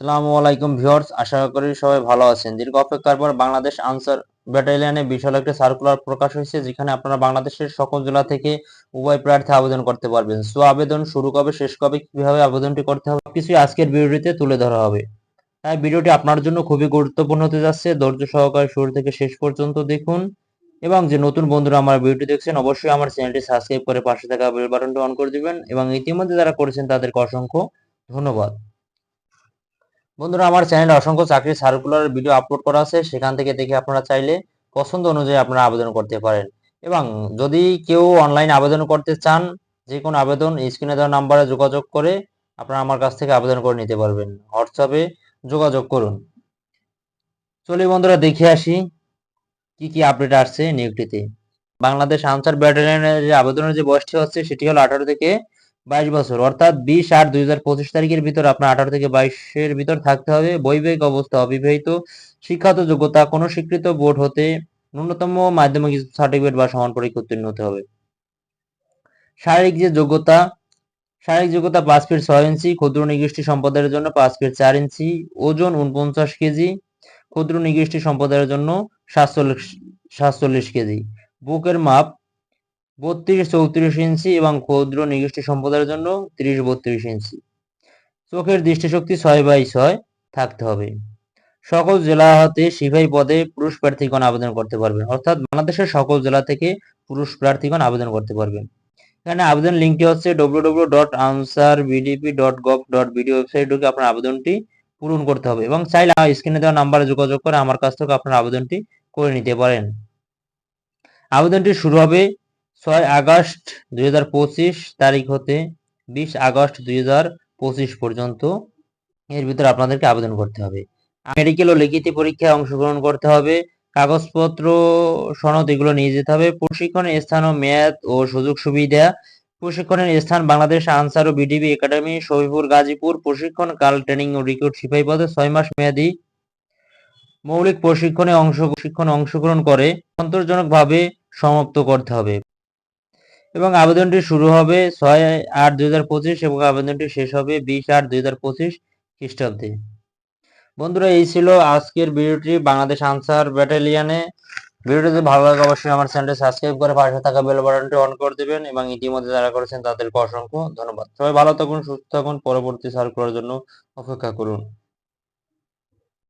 সালামু আলাইকুম ভিউয়ার্স, আশা করি সবাই ভালো আছেন। দীর্ঘ অপেক্ষার পর বাংলাদেশ আনসার ব্যাটালিয়নে বিশাল একটি সার্কুলার প্রকাশ হয়েছে, যেখানে আপনারা বাংলাদেশের সকল জেলা থেকে উভয় প্রার্থী আবেদন করতে পারবেন। সো, আবেদন শুরু কবে, শেষ কবে, কীভাবে আবেদনটি করতে হবে কিছু আজকের ভিডিওটিতে তুলে ধরা হবে। তাই ভিডিওটি আপনার জন্য খুবই গুরুত্বপূর্ণ হতে যাচ্ছে। ধৈর্য সহকারে শুরু থেকে শেষ পর্যন্ত দেখুন। এবং যে নতুন বন্ধুরা আমার ভিডিওটি দেখছেন, অবশ্যই আমার চ্যানেলটি সাবস্ক্রাইব করে পাশে থাকা বেল বাটনটি অন করে দিবেন। এবং ইতিমধ্যে যারা করেছেন, তাদেরকে অসংখ্য ধন্যবাদ। বন্ধুরা, আমার চ্যানেলে অসংখ্য চাকরির সার্কুলার ভিডিও আপলোড করা আছে। সেখান থেকে দেখে আপনারা চাইলে পছন্দ অনুযায়ী আপনারা আবেদন করতে পারেন। এবং যদি কেউ অনলাইন আবেদন করতে চান, যে কোনো আবেদন স্ক্রিনে দেওয়া নাম্বারে যোগাযোগ করে আপনারা আমার কাছ থেকে আবেদন করে নিতে পারবেন। হোয়াটসঅ্যাপে যোগাযোগ করুন। চলি বন্ধুরা, দেখে আসি কি কি আপডেট আসছে নিয়োগটিতে বাংলাদেশ আনসার ব্যাটালিয়নের যে আবেদনের যে বয়সটি হচ্ছে, সেটি হলো আঠারো থেকে বাইশ বছর। অর্থাৎ বিশ আট দুই হাজার পঁচিশ তারিখের ভিতর আপনার আঠারো থেকে বাইশের ভিতর থাকতে হবে। বৈবাহিক অবস্থা অবিবাহিত। শিক্ষাগত যোগ্যতা কোনো স্বীকৃত বোর্ড হতে ন্যূনতম মাধ্যমিক সার্টিফিকেট বা সমান পরীক্ষা উত্তীর্ণ হতে হবে। শারীরিক যে যোগ্যতা, শারীরিক যোগ্যতা পাঁচ ফিট ছয় ইঞ্চি, ক্ষুদ্র নিগোষ্ঠী সম্পদের জন্য পাঁচ ফিট চার ইঞ্চি, ওজন উনপঞ্চাশ কেজি, ক্ষুদ্র নিগোষ্ঠী সম্পদের জন্য সাতচল্লিশ সাতচল্লিশ কেজি। বুকের মাপ বত্রিশ চৌত্রিশ ইঞ্চি এবং ক্ষুদ্র নিগোষ্ঠী সম্পদের জন্য তিরিশ বত্রিশ ইঞ্চি। চোখের দৃষ্টিশক্তি ছয় বাই ছয় থাকতে হবে। সকল জেলা হতে সিপাহী পদে পুরুষ প্রার্থীগণ আবেদন করতে পারবেন। অর্থাৎ বাংলাদেশের সকল জেলা থেকে পুরুষ প্রার্থীগণ আবেদন করতে পারবেন। এখানে আবেদন লিঙ্কটি হচ্ছে W dot Ansar BDP dot gov dot BD website ঢুকে আপনার আবেদনটি পূরণ করতে হবে এবং চাইলে স্ক্রিনে দেওয়া নাম্বারে যোগাযোগ করে আমার কাছ থেকে আপনার আবেদনটি করে নিতে পারেন। আবেদনটি শুরু হবে ছয় আগস্ট দুই হাজার পঁচিশ তারিখ হতে বিশ আগস্ট দুই হাজার পঁচিশ পর্যন্ত এর ভিতরে আপনাদেরকে আবেদন করতে হবে। মেডিকেল ও লিখিত পরীক্ষায় অংশগ্রহণ করতে হবে, কাগজপত্র, সনদ এগুলো নিয়ে যেতে হবে প্রশিক্ষণের স্থান ও মেয়াদ ও সুযোগ সুবিধা, প্রশিক্ষণের স্থান বাংলাদেশ আনসার ও বিডিবি একাডেমি, শহীদপুর, গাজীপুর, প্রশিক্ষণ, কাল ট্রেনিং ও রিক্রুট সিপাহী পদে ছয় মাস মেয়াদি, মৌলিক প্রশিক্ষণে অংশ, প্রশিক্ষণ অংশগ্রহণ করে সন্তোষজনকভাবে সমাপ্ত করতে হবে। এবং আবেদনটি শুরু হবে ছয় আট দুই হাজার পঁচিশ এবং আবেদনটি শেষ হবে বিশ আট দুই হাজার পঁচিশ খ্রিস্টাব্দে। বন্ধুরা, এই ছিল আজকের ভিডিওটি বাংলাদেশ আনসার ব্যাটালিয়ানে। ভিডিওটি ভালো লাগে, অবশ্যই আমার চ্যানেলটি সাবস্ক্রাইব করে পাশে থাকা বেল বাটনটি অন করে দেবেন এবং ইতিমধ্যে যারা করেছেন, তাদেরকে অসংখ্য ধন্যবাদ। সবাই ভালো থাকুন, সুস্থ থাকুন, পরবর্তী সার্কুলার জন্য অপেক্ষা করুন।